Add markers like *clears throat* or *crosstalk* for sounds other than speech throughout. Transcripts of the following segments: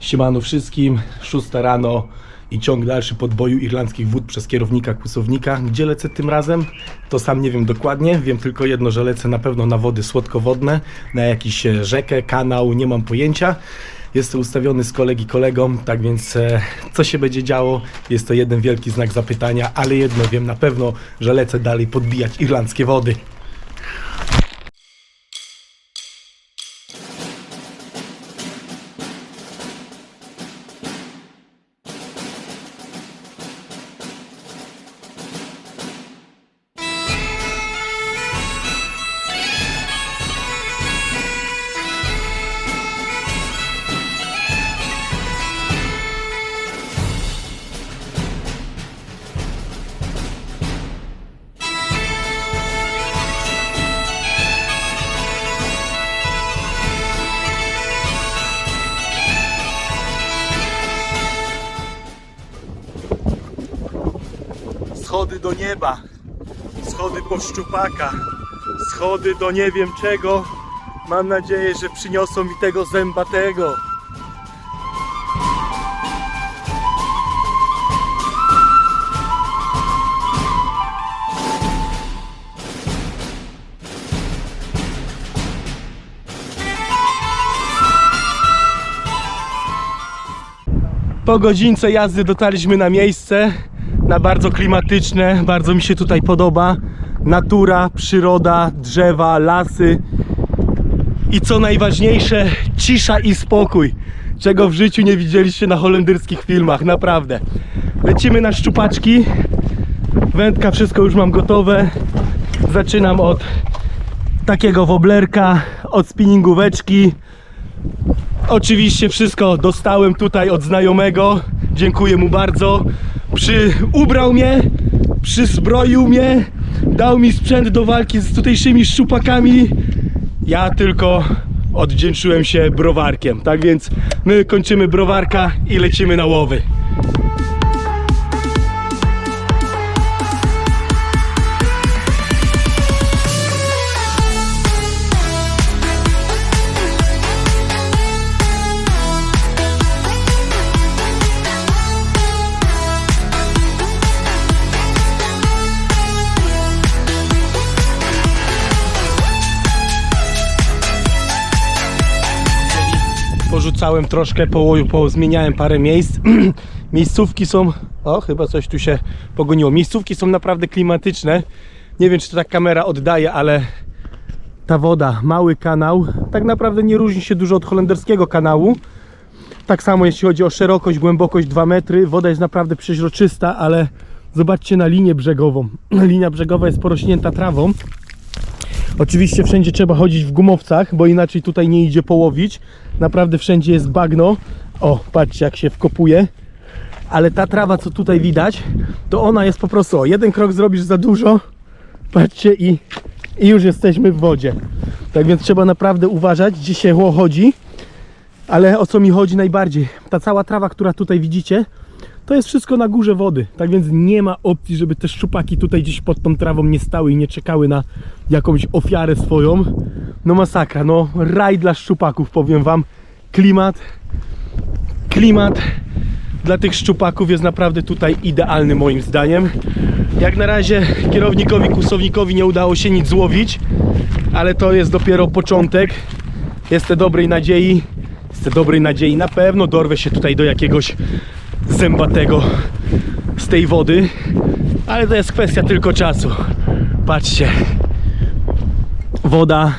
Siemano wszystkim, 6 rano i ciąg dalszy podboju irlandzkich wód przez kierownika kłusownika. Gdzie lecę tym razem? To sam nie wiem dokładnie, wiem tylko jedno, że lecę na pewno na wody słodkowodne, na jakąś e, rzekę, kanał, nie mam pojęcia. Jestem ustawiony z kolegi kolegą, tak więc e, co się będzie działo? Jest to jeden wielki znak zapytania, ale jedno wiem na pewno, że lecę dalej podbijać irlandzkie wody. Schody do nieba, schody po szczupaka, schody do nie wiem czego. Mam nadzieję, że przyniosą mi tego zębatego. Po godzince jazdy dotarliśmy na miejsce, na bardzo klimatyczne, bardzo mi się tutaj podoba. Natura, przyroda, drzewa, lasy i co najważniejsze, cisza i spokój, czego w życiu nie widzieliście na holenderskich filmach, naprawdę. Lecimy na szczupaczki, wędka, wszystko już mam gotowe. Zaczynam od takiego woblerka, od spinningóweczki, Oczywiście wszystko dostałem tutaj od znajomego. Dziękuję mu bardzo. Przy, ubrał mnie, przyzbroił mnie, dał mi sprzęt do walki z tutejszymi szczupakami. Ja tylko odwdzięczyłem się browarkiem. Tak więc my kończymy browarka i lecimy na łowy. Porzucałem troszkę, po, po zmieniałem parę miejsc. *clears throat* Miejscówki są. O, chyba coś tu się pogoniło. Miejscówki są naprawdę klimatyczne. Nie wiem, czy to ta kamera oddaje, ale ta woda, mały kanał, tak naprawdę nie różni się dużo od holenderskiego kanału. Tak samo jeśli chodzi o szerokość, głębokość 2 metry. Woda jest naprawdę przeźroczysta, ale zobaczcie na linię brzegową. *clears throat* Linia brzegowa jest porośnięta trawą. Oczywiście wszędzie trzeba chodzić w gumowcach, bo inaczej tutaj nie idzie połowić. Naprawdę wszędzie jest bagno. O, patrzcie jak się wkopuje. Ale ta trawa, co tutaj widać, to ona jest po prostu, o, jeden krok zrobisz za dużo, patrzcie i, i już jesteśmy w wodzie. Tak więc trzeba naprawdę uważać, gdzie się chodzi. Ale o co mi chodzi najbardziej? Ta cała trawa, która tutaj widzicie, to jest wszystko na górze wody. Tak więc nie ma opcji, żeby te szczupaki tutaj gdzieś pod tą trawą nie stały i nie czekały na jakąś ofiarę swoją. No masakra, no raj dla szczupaków, powiem wam. Klimat, klimat dla tych szczupaków jest naprawdę tutaj idealny moim zdaniem. Jak na razie kierownikowi, kusownikowi nie udało się nic złowić, ale to jest dopiero początek. Jestem dobrej nadziei, jestem dobrej nadziei, na pewno dorwę się tutaj do jakiegoś zębatego z tej wody, ale to jest kwestia tylko czasu. Patrzcie, woda,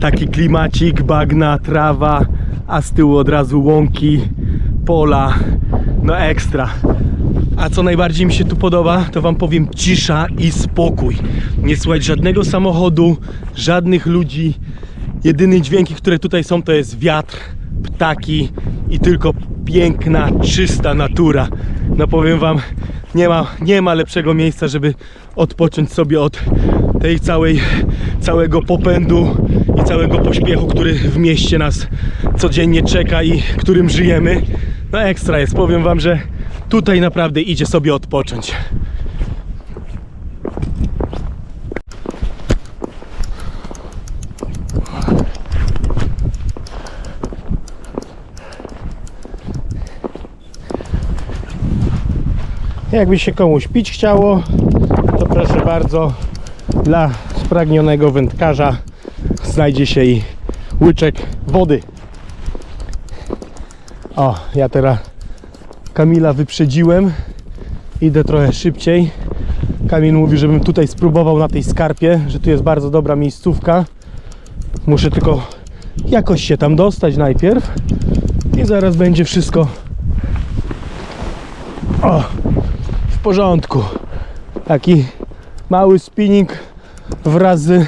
taki klimacik, bagna, trawa, a z tyłu od razu łąki, pola, no ekstra. A co najbardziej mi się tu podoba, to wam powiem cisza i spokój. Nie słychać żadnego samochodu, żadnych ludzi. Jedyne dźwięki, które tutaj są, to jest wiatr, ptaki i tylko piękna, czysta natura. No powiem wam, nie ma, nie ma lepszego miejsca, żeby odpocząć sobie od tej całej, całego popędu i całego pośpiechu, który w mieście nas codziennie czeka i którym żyjemy. No ekstra jest, powiem wam, że tutaj naprawdę idzie sobie odpocząć. Jakby się komuś pić chciało, to proszę bardzo, dla spragnionego wędkarza znajdzie się i łyczek wody. O, ja teraz Kamila wyprzedziłem. Idę trochę szybciej. Kamil mówi, żebym tutaj spróbował na tej skarpie, że tu jest bardzo dobra miejscówka. Muszę tylko jakoś się tam dostać najpierw i zaraz będzie wszystko o, porządku. Taki mały spinning wraz z e,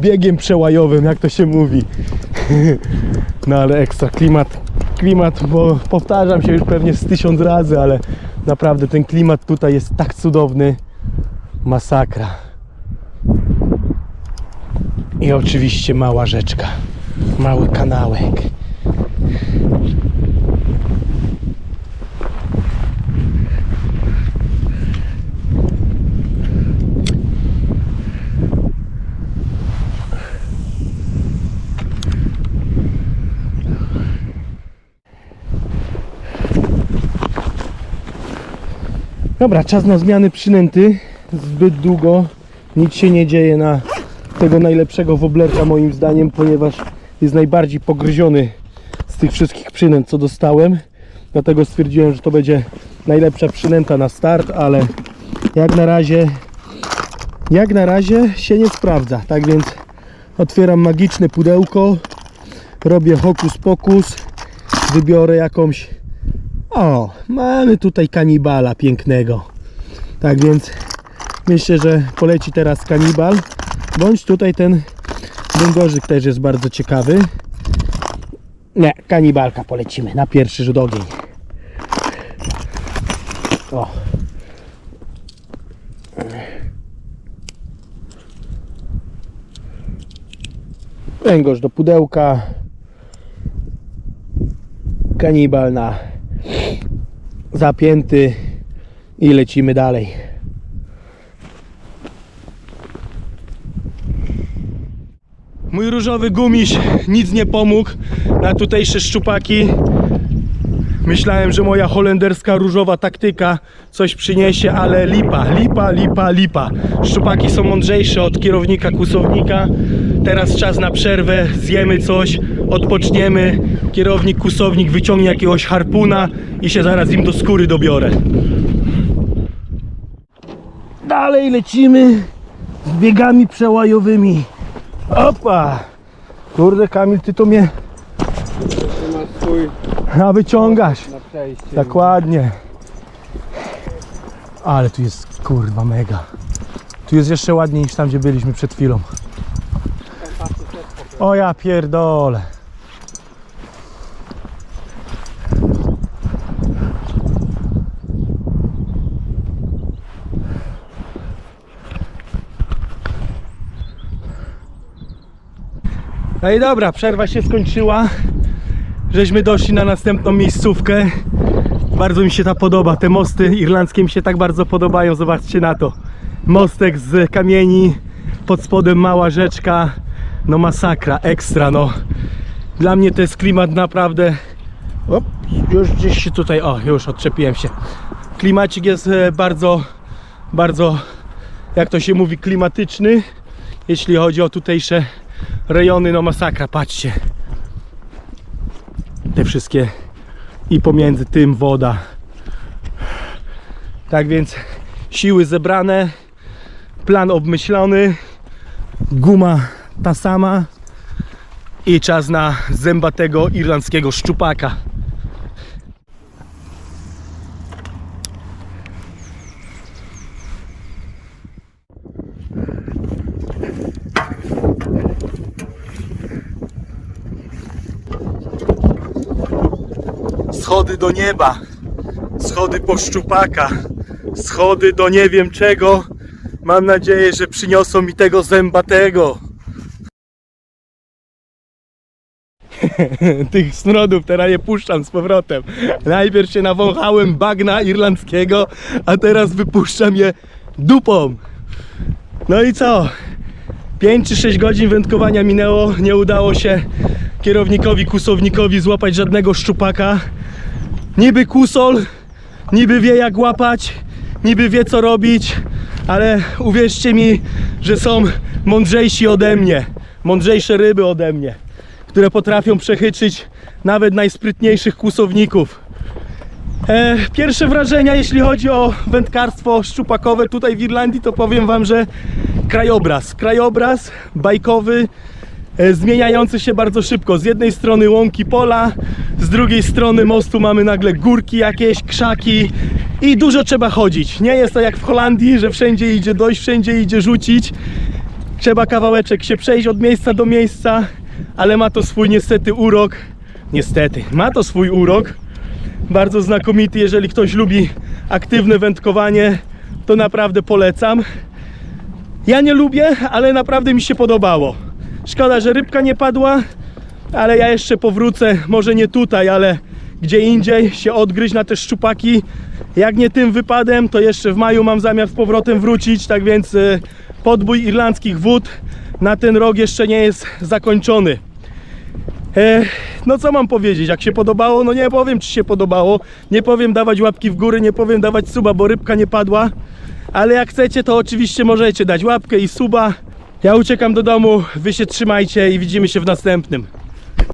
biegiem przełajowym, jak to się mówi. *laughs* No ale ekstra klimat, klimat, bo powtarzam się już pewnie z tysiąc razy, ale naprawdę ten klimat tutaj jest tak cudowny. Masakra. I oczywiście mała rzeczka, mały kanałek. Dobra, czas na zmiany przynęty. Zbyt długo nic się nie dzieje na tego najlepszego woblerka moim zdaniem, ponieważ jest najbardziej pogryziony z tych wszystkich przynęt, co dostałem. Dlatego stwierdziłem, że to będzie najlepsza przynęta na start, ale jak na razie jak na razie się nie sprawdza. Tak więc otwieram magiczne pudełko, robię hokus pokus, wybiorę jakąś o, mamy tutaj kanibala pięknego. Tak więc myślę, że poleci teraz kanibal. Bądź tutaj ten węgorzyk też jest bardzo ciekawy. Nie, kanibalka polecimy na pierwszy rzut ogień. O. Węgorz do pudełka. Kanibal na zapięty i lecimy dalej. Mój różowy gumiś nic nie pomógł na tutejsze szczupaki. Myślałem, że moja holenderska różowa taktyka coś przyniesie, ale lipa, lipa, lipa, lipa. Szczupaki są mądrzejsze od kierownika, kusownika. Teraz czas na przerwę, zjemy coś, odpoczniemy. Kierownik, kusownik wyciągnie jakiegoś harpuna i się zaraz im do skóry dobiorę. Dalej lecimy z biegami przełajowymi. Opa! Kurde Kamil, ty to mnie a wyciągasz. Dokładnie. Ale tu jest kurwa mega. Tu jest jeszcze ładniej niż tam, gdzie byliśmy przed chwilą. O ja pierdolę. No i dobra, przerwa się skończyła. Żeśmy doszli na następną miejscówkę. Bardzo mi się ta podoba. Te mosty irlandzkie mi się tak bardzo podobają. Zobaczcie na to. Mostek z kamieni, pod spodem mała rzeczka. No masakra, ekstra no. Dla mnie to jest klimat naprawdę... Op, już gdzieś się tutaj... O, już odczepiłem się. Klimacik jest e, bardzo, bardzo, jak to się mówi, klimatyczny. Jeśli chodzi o tutejsze rejony, no masakra, patrzcie te wszystkie i pomiędzy tym woda. Tak więc siły zebrane, plan obmyślony, guma ta sama i czas na zębatego irlandzkiego szczupaka. Schody do nieba, schody po szczupaka, schody do nie wiem czego. Mam nadzieję, że przyniosą mi tego zębatego. *laughs* Tych snrodów teraz je puszczam z powrotem. Najpierw się nawąchałem bagna irlandzkiego, a teraz wypuszczam je dupą. No i co? 5 czy 6 godzin wędkowania minęło, nie udało się kierownikowi, kusownikowi złapać żadnego szczupaka. Niby kusol, niby wie jak łapać, niby wie co robić, ale uwierzcie mi, że są mądrzejsi ode mnie, mądrzejsze ryby ode mnie, które potrafią przechyczyć nawet najsprytniejszych kłusowników. E, pierwsze wrażenia, jeśli chodzi o wędkarstwo szczupakowe tutaj w Irlandii, to powiem Wam, że krajobraz, krajobraz bajkowy, e, zmieniający się bardzo szybko. Z jednej strony łąki pola, z drugiej strony mostu mamy nagle górki jakieś, krzaki i dużo trzeba chodzić. Nie jest to jak w Holandii, że wszędzie idzie dojść, wszędzie idzie rzucić. Trzeba kawałeczek się przejść od miejsca do miejsca, ale ma to swój niestety urok. Niestety, ma to swój urok bardzo znakomity. Jeżeli ktoś lubi aktywne wędkowanie, to naprawdę polecam. Ja nie lubię, ale naprawdę mi się podobało. Szkoda, że rybka nie padła, ale ja jeszcze powrócę, może nie tutaj, ale gdzie indziej się odgryźć na te szczupaki. Jak nie tym wypadem, to jeszcze w maju mam zamiar z powrotem wrócić, tak więc y, podbój irlandzkich wód na ten rok jeszcze nie jest zakończony. E, no co mam powiedzieć, jak się podobało, no nie powiem czy się podobało, nie powiem dawać łapki w górę, nie powiem dawać suba, bo rybka nie padła, ale jak chcecie to oczywiście możecie dać łapkę i suba. Ja uciekam do domu, wy się trzymajcie i widzimy się w następnym.